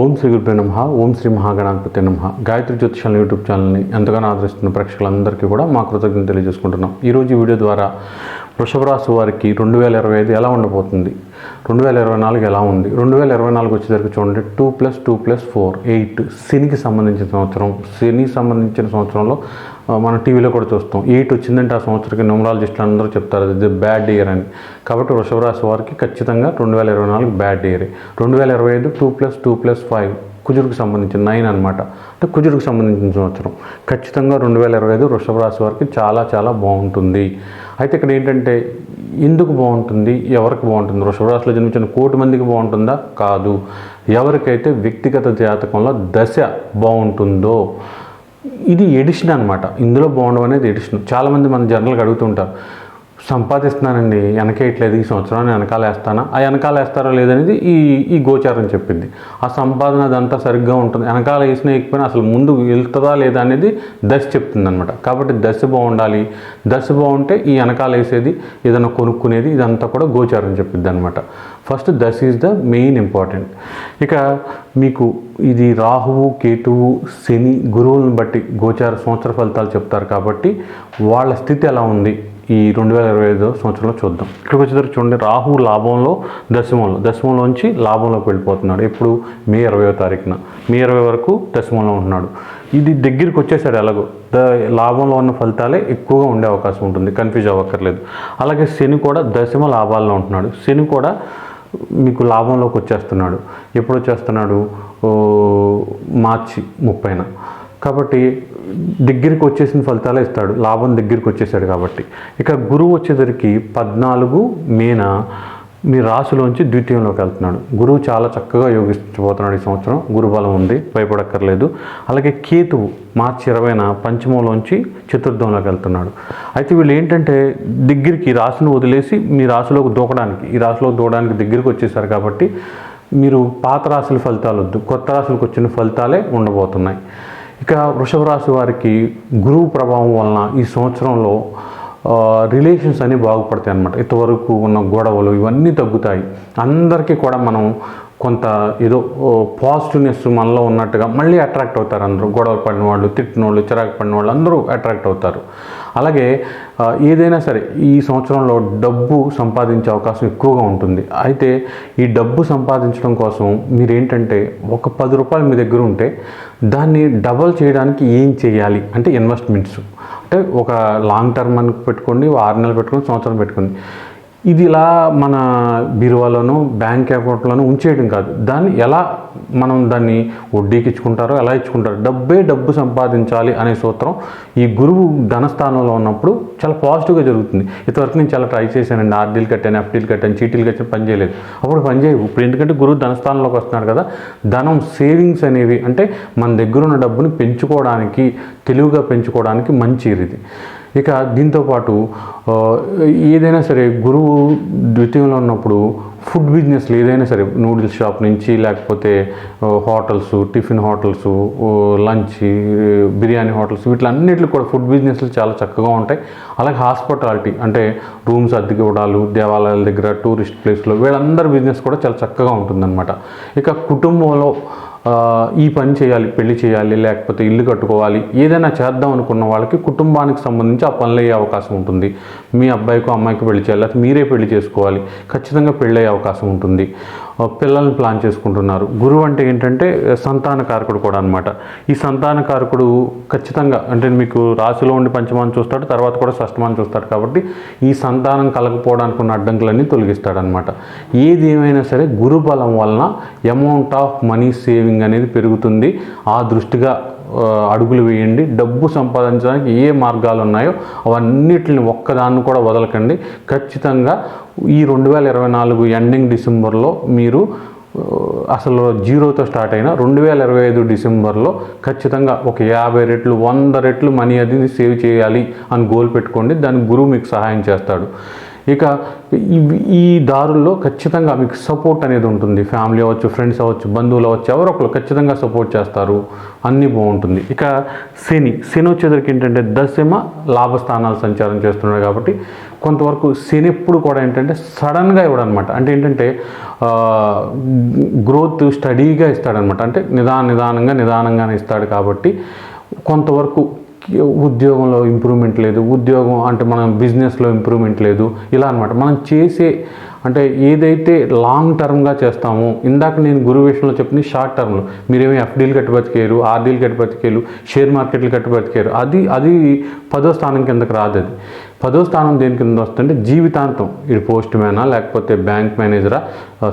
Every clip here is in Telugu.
ఓం శ్రీ గురుపే నమ ఓం శ్రీ మహాగణాధిపతి నమ. గాయత్రి జ్యోతిషాల యూట్యూబ్ ఛానల్ని ఎంతగానో ఆదరిస్తున్న ప్రేక్షకులందరికీ కూడా మా కృతజ్ఞత తెలియజేసుకుంటున్నాం. ఈరోజు వీడియో ద్వారా వృషభ రాశి వారికి రెండు వేల ఇరవై ఐదు ఎలా ఉండబోతుంది? రెండు వేల ఇరవై నాలుగు ఎలా ఉంది? రెండు వేల ఇరవై నాలుగు వచ్చేసరికి చూడండి two plus two plus four eight శనికి సంబంధించిన సంవత్సరం శనికి సంబంధించిన సంవత్సరంలో మనం టీవీలో కూడా చూస్తాం. ఎయిట్ వచ్చిందంటే ఆ సంవత్సరానికి న్యూమరాలజిస్టులు అందరూ చెప్తారు అది బ్యాడ్ ఇయర్ అని. కాబట్టి వృషభ రాశి వారికి ఖచ్చితంగా రెండు వేల ఇరవై నాలుగు బ్యాడ్ ఇయర్. రెండు వేల ఇరవై ఐదు two plus two plus five కుజుడికి సంబంధించిన నైన్ అనమాట అంటే కుజుడికి సంబంధించిన సంవత్సరం. ఖచ్చితంగా రెండు వేల ఇరవై ఐదు వృషభ రాశి వారికి చాలా చాలా బాగుంటుంది. అయితే ఇక్కడ ఏంటంటే ఎందుకు బాగుంటుంది? ఎవరికి బాగుంటుంది? వృషభ రాశిలో జన్మించిన కోటి మందికి బాగుంటుందా? కాదు. ఎవరికైతే వ్యక్తిగత జాతకంలో దశ బాగుంటుందో ఇది ఎడిషన్ అనమాట ఇందులో బాగుండడం అనేది ఎడిషన్ చాలామంది మన జనరల్గా అడుగుతుంటారు సంపాదిస్తున్నానండి వెనకేయట్లేదు ఈ సంవత్సరాన్ని వెనకాల వేస్తానా? ఆ వెనకాల వేస్తారా లేదనేది ఈ ఈ గోచారం చెప్పింది. ఆ సంపాదన అదంతా సరిగ్గా ఉంటుంది. వెనకాల వేసిన ఎక్కిపోయినా అసలు ముందు వెళ్తుందా లేదా అనేది దశ చెప్తుంది అనమాట కాబట్టి దశ బాగుండాలి. దశ బాగుంటే ఈ వెనకాల వేసేది ఏదైనా కొనుక్కునేది ఇదంతా కూడా గోచారం చెప్పిద్ది అనమాట ఫస్ట్ దశ ఈజ్ ద మెయిన్ ఇంపార్టెంట్. ఇక మీకు ఇది రాహువు కేతువు శని గురువులను బట్టి గోచార సంవత్సర ఫలితాలు చెప్తారు కాబట్టి వాళ్ళ స్థితి ఎలా ఉంది? ఈ రెండు వేల ఇరవై ఐదో సంవత్సరంలో చూద్దాం. ఇక్కడికి వచ్చేసరికి చూడండి రాహు లాభంలో దశమంలో దశమంలోంచి లాభంలోకి వెళ్ళిపోతున్నాడు. ఎప్పుడు మే ఇరవయో తారీఖున మే ఇరవై వరకు దశమంలో ఉంటున్నాడు. ఇది దగ్గరికి వచ్చేసాడు ఎలాగో. ద లాభంలో ఉన్న ఫలితాలే ఎక్కువగా ఉండే అవకాశం ఉంటుంది కన్ఫ్యూజ్ అవ్వక్కర్లేదు. అలాగే శని కూడా దశమ లాభాల్లో ఉంటున్నాడు. శని కూడా మీకు లాభంలోకి వచ్చేస్తున్నాడు. ఎప్పుడు వచ్చేస్తున్నాడు? మార్చి ముప్పైన. కాబట్టి దగ్గరికి వచ్చేసిన ఫలితాలే ఇస్తాడు. లాభం దగ్గరికి వచ్చేసాడు కాబట్టి. ఇక గురువు వచ్చేసరికి పద్నాలుగు మేన మీ రాశిలోంచి ద్వితీయంలోకి వెళ్తున్నాడు. గురువు చాలా చక్కగా యోగించబోతున్నాడు ఈ సంవత్సరం. గురుబలం ఉంది భయపడక్కర్లేదు. అలాగే కేతువు మార్చి ఇరవైన పంచమంలోంచి చతుర్థంలోకి వెళ్తున్నాడు. అయితే వీళ్ళు ఏంటంటే దగ్గరికి ఈ రాశిని వదిలేసి మీ రాశిలోకి దూకడానికి ఈ రాశిలోకి దూకడానికి దగ్గరికి వచ్చేసారు కాబట్టి మీరు పాత రాశుల ఫలితాలు వద్దు కొత్త రాశులకు వచ్చిన ఫలితాలే ఉండబోతున్నాయి. ఇక వృషభ రాశి వారికి గురువు ప్రభావం వలన ఈ సంవత్సరంలో రిలేషన్స్ అన్నీ బాగుపడతాయి అనమాట ఇంతవరకు ఉన్న గొడవలు ఇవన్నీ తగ్గుతాయి. అందరికీ కూడా మనం కొంత ఏదో పాజిటివ్నెస్ మనలో ఉన్నట్టుగా మళ్ళీ అట్రాక్ట్ అవుతారు అందరూ. గొడవ పడిన వాళ్ళు తిట్టిన వాళ్ళు చిరాకు పడిన వాళ్ళు అందరూ అట్రాక్ట్ అవుతారు. అలాగే ఏదైనా సరే ఈ సంవత్సరంలో డబ్బు సంపాదించే అవకాశం ఎక్కువగా ఉంటుంది. అయితే ఈ డబ్బు సంపాదించడం కోసం మీరేంటంటే ఒక పది రూపాయలు మీ దగ్గర ఉంటే దాన్ని డబల్ చేయడానికి ఏం చేయాలి? అంటే ఇన్వెస్ట్మెంట్స్ అంటే ఒక లాంగ్ టర్మ్ అని పెట్టుకోండి ఆరు నెలలు పెట్టుకోండి సంవత్సరం పెట్టుకోండి. ఇది ఇలా మన బీరువాలోనూ బ్యాంక్ అకౌంట్లోనూ ఉంచేయడం కాదు. దాన్ని ఎలా మనం దాన్ని వడ్డీకి ఇచ్చుకుంటారో ఎలా ఇచ్చుకుంటారో డబ్బే డబ్బు సంపాదించాలి అనే సూత్రం ఈ గురువు ధనస్థానంలో ఉన్నప్పుడు చాలా పాజిటివ్గా జరుగుతుంది. ఇంతవరకు నేను చాలా ట్రై చేశానండి. ఆర్డీలు కట్టాను ఎఫ్డీలు కట్టాను చీటీలు కట్టాను పని చేయలేదు. అప్పుడు పని చేయవు. ఇప్పుడు ఎందుకంటే గురువు ధనస్థానంలోకి వస్తున్నాడు కదా ధనం సేవింగ్స్ అనేవి అంటే మన దగ్గర ఉన్న డబ్బుని పెంచుకోవడానికి తెలివిగా పెంచుకోవడానికి మంచి ఇది. ఇక దీంతోపాటు ఏదైనా సరే గురువు ద్వితీయంలో ఉన్నప్పుడు ఫుడ్ బిజినెస్లు ఏదైనా సరే నూడిల్స్ షాప్ నుంచి లేకపోతే hotels tiffin hotels lunch biryani hotels వీటిలన్నిటిలో కూడా ఫుడ్ బిజినెస్లు చాలా చక్కగా ఉంటాయి. అలాగే హాస్పిటాలిటీ అంటే రూమ్స్ అద్దెకి ఇవ్వడాలు దేవాలయాల దగ్గర టూరిస్ట్ ప్లేస్లో వీళ్ళందరి బిజినెస్ కూడా చాలా చక్కగా ఉంటుందన్నమాట. ఇక కుటుంబంలో ఈ పని చేయాలి పెళ్ళి చేయాలి లేకపోతే ఇల్లు కట్టుకోవాలి ఏదైనా చేద్దాం అనుకున్న వాళ్ళకి కుటుంబానికి సంబంధించి ఆ పనులు అయ్యే అవకాశం ఉంటుంది. మీ అబ్బాయికి అమ్మాయికి పెళ్ళి చేయాలి లేకపోతే మీరే పెళ్ళి చేసుకోవాలి. ఖచ్చితంగా పెళ్ళయ్యే అవకాశం ఉంటుంది. పిల్లల్ని ప్లాన్ చేసుకుంటున్నారు. గురువు అంటే ఏంటంటే సంతాన కారకుడు కూడా అనమాట ఈ సంతాన కారకుడు ఖచ్చితంగా అంటే మీకు రాశిలో ఉండి పంచమాన్ని చూస్తాడు తర్వాత కూడా షష్టమాన్ని చూస్తాడు కాబట్టి ఈ సంతానం కలగపోవడానికి ఉన్న అడ్డంకులన్నీ తొలగిస్తాడనమాట ఏది ఏమైనా సరే గురు బలం వలన అమౌంట్ ఆఫ్ మనీ సేవింగ్ అనేది పెరుగుతుంది. ఆ దృష్టిగా అడుగులు వేయండి. డబ్బు సంపాదించడానికి ఏ మార్గాలు ఉన్నాయో అవన్నిటిని ఒక్కదాన్ని కూడా వదలకండి. ఖచ్చితంగా ఈ రెండు వేల ఇరవై నాలుగు ఎండింగ్ డిసెంబర్లో మీరు అసలు జీరోతో స్టార్ట్ అయిన రెండు వేల ఇరవై ఐదు డిసెంబర్లో ఖచ్చితంగా ఒక యాభై రెట్లు వంద రెట్లు మనీ అది సేవ్ చేయాలి అని గోల్ పెట్టుకోండి. దానికి గురువు మీకు సహాయం చేస్తాడు. ఇక ఈ- ఈ దారుల్లో ఖచ్చితంగా మీకు సపోర్ట్ అనేది ఉంటుంది. ఫ్యామిలీ అవ్వచ్చు ఫ్రెండ్స్ అవ్వచ్చు బంధువులు అవ్వచ్చు ఎవరో ఒకరు ఖచ్చితంగా సపోర్ట్ చేస్తారు. అన్నీ బాగుంటుంది. ఇక శని శని వచ్చేసరికి ఏంటంటే దశమ లాభస్థానాలు సంచారం చేస్తున్నాడు కాబట్టి కొంతవరకు శని ఎప్పుడు కూడా ఏంటంటే సడన్గా ఇవ్వడనమాట అంటే ఏంటంటే గ్రోత్ స్టడీగా ఇస్తాడనమాట అంటే నిదాన నిదానంగా నిదానంగానే ఇస్తాడు కాబట్టి కొంతవరకు ఉద్యోగంలో ఇంప్రూవ్మెంట్ లేదు. ఉద్యోగం అంటే మనం బిజినెస్లో ఇంప్రూవ్మెంట్ లేదు. ఇలా అనమాట మనం చేసే అంటే ఏదైతే లాంగ్ టర్మ్గా చేస్తామో ఇందాక నేను గురువు విషయంలో చెప్పిన షార్ట్ టర్మ్లో మీరేమీ ఎఫ్డీలు కట్టి బతికేరు ఆర్డీలు కట్టి బతికేరు షేర్ మార్కెట్లు కట్టి బతికేరు అది అది పదో స్థానం కిందకి రాదు అది. పదో స్థానం దేని కింద వస్తుంటే జీవితాంతం. ఇది పోస్ట్ మ్యానా లేకపోతే బ్యాంక్ మేనేజరా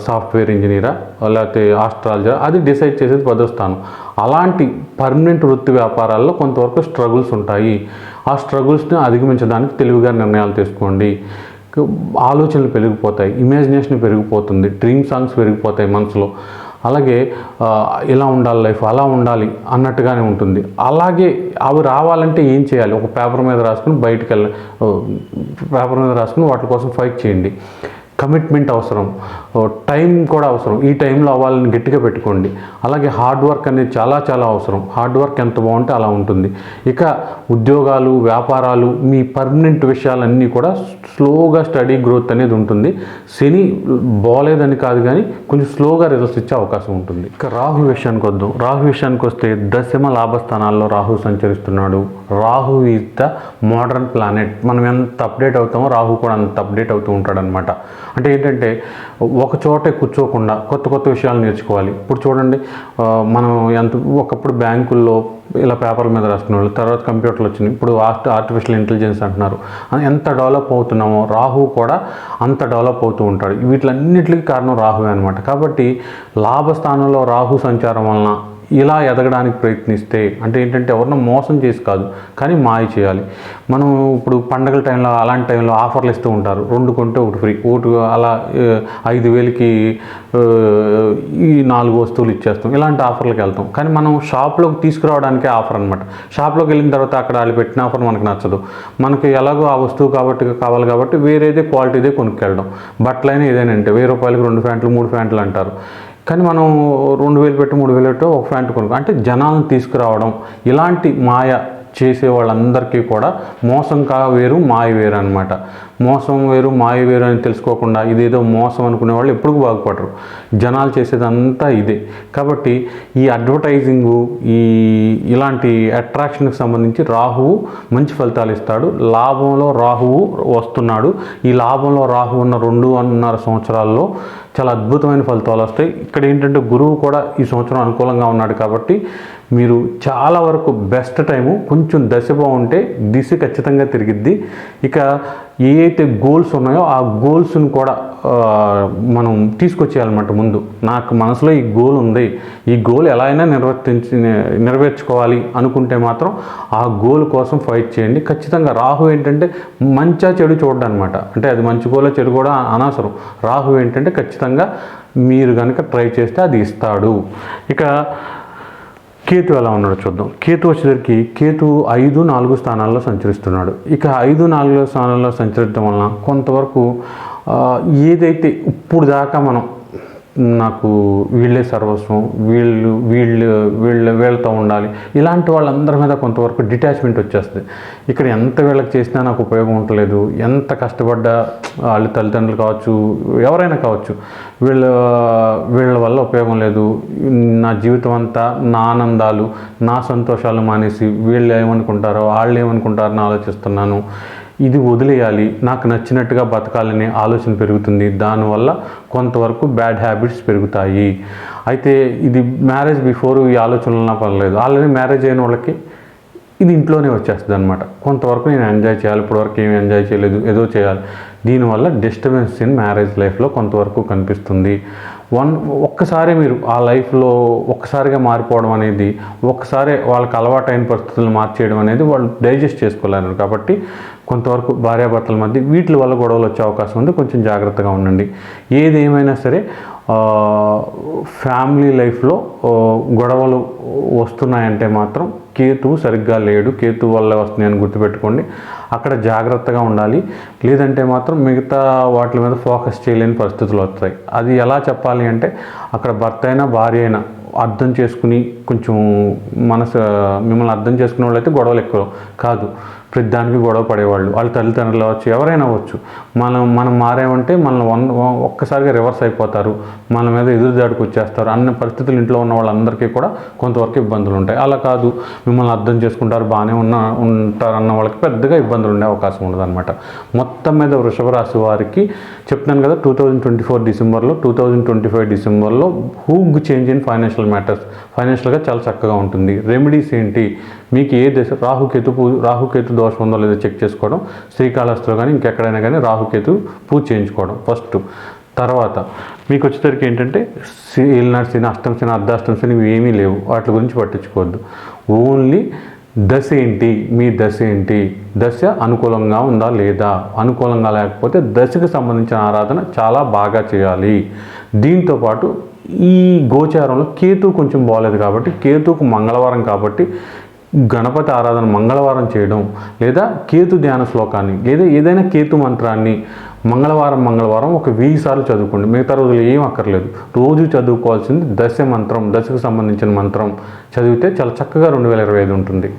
సాఫ్ట్వేర్ ఇంజనీరా లేకపోతే ఆస్ట్రాలజరా అది డిసైడ్ చేసేది పదో స్థానం. అలాంటి పర్మనెంట్ వృత్తి వ్యాపారాల్లో కొంతవరకు స్ట్రగుల్స్ ఉంటాయి. ఆ స్ట్రగుల్స్ని అధిగమించడానికి తెలివిగా నిర్ణయాలు తీసుకోండి. ఆలోచనలు పెరిగిపోతాయి. ఇమాజినేషన్ పెరిగిపోతుంది. డ్రీమ్ సాంగ్స్ పెరిగిపోతాయి మనసులో. అలాగే ఇలా ఉండాలి లైఫ్ అలా ఉండాలి అన్నట్టుగానే ఉంటుంది. అలాగే అవి రావాలంటే ఏం చేయాలి? ఒక పేపర్ మీద రాసుకుని బయటికి వెళ్ళ పేపర్ మీద రాసుకుని వాటి కోసం ఫైట్ చేయండి. కమిట్మెంట్ అవసరం. టైం కూడా అవసరం. ఈ టైంలో అవ్వాలని గట్టిగా పెట్టుకోండి. అలాగే హార్డ్ వర్క్ అనేది చాలా చాలా అవసరం. హార్డ్ వర్క్ ఎంత బాగుంటే అలా ఉంటుంది. ఇక ఉద్యోగాలు వ్యాపారాలు మీ పర్మనెంట్ విషయాలన్నీ కూడా స్లోగా స్టడీ గ్రోత్ అనేది ఉంటుంది. శని బాగోలేదని కాదు కానీ కొంచెం స్లోగా రిజల్ట్స్ ఇచ్చే అవకాశం ఉంటుంది. ఇక రాహు విషయానికి వద్దాం. రాహు విషయానికి వస్తే దశమ లాభస్థానాల్లో Rahu సంచరిస్తున్నాడు. Rahu is the modern planet మనం ఎంత అప్డేట్ అవుతామో రాహు కూడా అంత అప్డేట్ అవుతూ ఉంటాడనమాట అంటే ఏంటంటే ఒక చోటే కూర్చోకుండా కొత్త కొత్త విషయాలు నేర్చుకోవాలి. ఇప్పుడు చూడండి మనం ఎంత ఒకప్పుడు బ్యాంకుల్లో ఇలా పేపర్ల మీద రాసుకునేవాళ్ళు తర్వాత కంప్యూటర్లు వచ్చినాయి. ఇప్పుడు ఆర్ట్ ఆర్టిఫిషియల్ ఇంటెలిజెన్స్ అంటున్నారు. ఎంత డెవలప్ అవుతున్నామో రాహు కూడా అంత డెవలప్ అవుతూ ఉంటాడు. వీటిలన్నిటికీ కారణం రాహువే అనమాట కాబట్టి లాభస్థానంలో రాహు సంచారం వలన ఇలా ఎదగడానికి ప్రయత్నిస్తే అంటే ఏంటంటే ఎవరినో మోసం చేసి కాదు కానీ మాయ చేయాలి. మనం ఇప్పుడు పండగల టైంలో అలాంటి టైంలో ఆఫర్లు ఇస్తూ ఉంటారు. రెండు కొంటే ఒకటి ఫ్రీ. ఒకటి అలా ఐదు వేలకి ఈ నాలుగు వస్తువులు ఇచ్చేస్తాం. ఇలాంటి ఆఫర్లకు వెళ్తాం. కానీ మనం షాప్లోకి తీసుకురావడానికే ఆఫర్ అనమాట షాప్లోకి వెళ్ళిన తర్వాత అక్కడ వాళ్ళు పెట్టిన ఆఫర్ మనకు నచ్చదు. మనకి ఎలాగో ఆ వస్తువు కాబట్టి కావాలి కాబట్టి వేరేదే క్వాలిటీదే కొనుక్కెళ్ళడం. బట్టలైనా ఏదైనా అంటే వెయ్యి రూపాయలకి రెండు ప్యాంట్లు మూడు ప్యాంట్లు అంటారు. కానీ మనం రెండు వేలు పెట్టి మూడు వేలు పెట్టి ఒక ప్యాంట్ కొనుక్కో అంటే జనాలను తీసుకురావడం ఇలాంటి మాయ చేసే వాళ్ళందరికీ కూడా మోసం కా వేరు మాయ వేరు అనమాట మోసం వేరు మాయ వేరు అని తెలుసుకోకుండా ఇదేదో మోసం అనుకునే వాళ్ళు ఎప్పుడు బాగుపడరు. జనాలు చేసేదంతా ఇదే. కాబట్టి ఈ అడ్వర్టైజింగు ఈ ఇలాంటి అట్రాక్షన్కి సంబంధించి రాహువు మంచి ఫలితాలు ఇస్తాడు. లాభంలో రాహువు వస్తున్నాడు. ఈ లాభంలో రాహు ఉన్న రెండున్నర సంవత్సరాల్లో చాలా అద్భుతమైన ఫలితాలు వస్తాయి. ఇక్కడ ఏంటంటే గురువు కూడా ఈ సంవత్సరం అనుకూలంగా ఉన్నాడు కాబట్టి మీరు చాలా వరకు బెస్ట్ టైము కొంచెం దశ బాగుంటే దిశ ఖచ్చితంగా తిరిగిద్ది. ఇక ఏ అయితే గోల్స్ ఉన్నాయో ఆ గోల్స్ని కూడా మనం తీసుకొచ్చేయాలన్నమాట ముందు. నాకు మనసులో ఈ గోల్ ఉంది. ఈ గోల్ ఎలా అయినా నిర్వర్తించి నెరవేర్చుకోవాలి అనుకుంటే మాత్రం ఆ గోల్ కోసం ఫైట్ చేయండి. ఖచ్చితంగా రాహు ఏంటంటే మంచా చెడు చూడడం అనమాట అంటే అది మంచి గోలో చెడు కూడా అనవసరం. రాహు ఏంటంటే ఖచ్చితంగా మీరు కనుక ట్రై చేస్తే అది ఇస్తాడు. ఇక కేతు ఎలా ఉన్నాడో చూద్దాం. కేతు వచ్చేసరికి కేతు ఐదు నాలుగు స్థానాల్లో సంచరిస్తున్నాడు. ఇక ఐదు నాలుగు స్థానాల్లో సంచరించడం వలన కొంతవరకు ఏదైతే ఇప్పుడు దాకా మనం నాకు వీళ్ళే సర్వస్వం వీళ్ళు వీళ్ళు వీళ్ళ వీళ్ళతో ఉండాలి. ఇలాంటి వాళ్ళందరి మీద కొంతవరకు డిటాచ్మెంట్ వచ్చేస్తుంది. ఇక్కడ ఎంత వీళ్ళకి చేసినా నాకు ఉపయోగం ఉండలేదు ఎంత కష్టపడ్డా వాళ్ళ తల్లిదండ్రులు కావచ్చు ఎవరైనా కావచ్చు వీళ్ళ వీళ్ళ వల్ల ఉపయోగం లేదు. నా జీవితం అంతా నా ఆనందాలు నా సంతోషాలు మానేసి వీళ్ళు ఏమనుకుంటారో వాళ్ళు ఏమనుకుంటారో ఆలోచిస్తున్నాను. ఇది వదిలేయాలి నాకు నచ్చినట్టుగా బతకాలనే ఆలోచన పెరుగుతుంది. దానివల్ల కొంతవరకు బ్యాడ్ హ్యాబిట్స్ పెరుగుతాయి. అయితే ఇది మ్యారేజ్ బిఫోర్ ఈ ఆలోచనలు పర్లేదు. ఆల్రెడీ మ్యారేజ్ అయిన వాళ్ళకి ఇది ఇంట్లోనే వచ్చేస్తుంది అనమాట కొంతవరకు నేను ఎంజాయ్ చేయాలి ఇప్పటివరకు ఏమి ఎంజాయ్ చేయలేదు ఏదో చేయాలి. దీనివల్ల డిస్టర్బెన్స్ ఇన్ మ్యారేజ్ లైఫ్లో కొంతవరకు కనిపిస్తుంది. వన్ ఒక్కసారి మీరు ఆ లైఫ్లో ఒక్కసారిగా మారిపోవడం అనేది ఒక్కసారి వాళ్ళకి అలవాటైన పరిస్థితులను మార్చేయడం అనేది వాళ్ళు డైజెస్ట్ చేసుకోలేరు. కాబట్టి కొంతవరకు భార్యాభర్తల మధ్య వీటి వల్ల గొడవలు వచ్చే అవకాశం ఉంది. కొంచెం జాగ్రత్తగా ఉండండి. ఏది ఏమైనా సరే ఫ్యామిలీ లైఫ్లో గొడవలు వస్తున్నాయంటే మాత్రం కేతువు సరిగ్గా లేడు. కేతువు వల్ల వస్తున్నాయని గుర్తుపెట్టుకోండి. అక్కడ జాగ్రత్తగా ఉండాలి. లేదంటే మాత్రం మిగతా వాటి మీద ఫోకస్ చేయలేని పరిస్థితులు వస్తాయి. అది ఎలా చెప్పాలి అంటే అక్కడ భర్త అయినా భార్య అయినా అర్థం చేసుకుని కొంచెం మనసు మిమ్మల్ని అర్థం చేసుకునే వాళ్ళు అయితే గొడవలు ఎక్కువ కాదు. ప్రతి దానికి గొడవ పడేవాళ్ళు. వాళ్ళ తల్లిదండ్రులు అవ్వచ్చు ఎవరైనా అవ్వచ్చు. మనం మనం మారేమంటే మనం వన్ ఒక్కసారిగా రివర్స్ అయిపోతారు. మన మీద ఎదురుదాడికి వచ్చేస్తారు. అన్న పరిస్థితులు ఇంట్లో ఉన్న వాళ్ళందరికీ కూడా కొంతవరకు ఇబ్బందులు ఉంటాయి. అలా కాదు మిమ్మల్ని అర్థం చేసుకుంటారు బాగానే ఉన్న ఉంటారు అన్న వాళ్ళకి పెద్దగా ఇబ్బందులు ఉండే అవకాశం ఉండదు అనమాట మొత్తం మీద వృషభ రాశి వారికి చెప్తున్నాను కదా టూ థౌజండ్ ట్వంటీ ఫోర్ డిసెంబర్లో టూ థౌజండ్ ట్వంటీ ఫైవ్ డిసెంబర్లో huge change in financial matters ఫైనాన్షియల్గా చాలా చక్కగా ఉంటుంది. రెమెడీస్ ఏంటి? మీకు ఏ దశ? రాహుకేతు రాహుకేతు దోషం ఉందో లేదో చెక్ చేసుకోవడం శ్రీకాళహస్తిలో కానీ ఇంకెక్కడైనా కానీ రాహుకేతు పూజ చేయించుకోవడం ఫస్ట్. తర్వాత మీకు వచ్చేసరికి ఏంటంటే ఏలినాడు శని అష్టం శని అర్ధాష్టం శని ఇవి ఏమీ లేవు. వాటి గురించి పట్టించుకోవద్దు. ఓన్లీ దశ ఏంటి మీ దశ ఏంటి దశ అనుకూలంగా ఉందా లేదా? అనుకూలంగా లేకపోతే దశకు సంబంధించిన ఆరాధన చాలా బాగా చేయాలి. దీంతో పాటు ఈ గోచారంలో కేతు కొంచెం బాగలేదు కాబట్టి కేతుకు మంగళవారం కాబట్టి గణపతి ఆరాధన మంగళవారం చేయడం లేదా కేతు ధ్యాన శ్లోకాన్ని లేదా ఏదైనా కేతు మంత్రాన్ని మంగళవారం మంగళవారం ఒక వెయ్యి సార్లు చదువుకోండి. మిగతా రోజులు ఏం అక్కర్లేదు. రోజు చదువుకోవాల్సింది దశ మంత్రం దశకు సంబంధించిన మంత్రం చదివితే చాలా చక్కగా రెండు వేల ఇరవై ఐదు ఉంటుంది.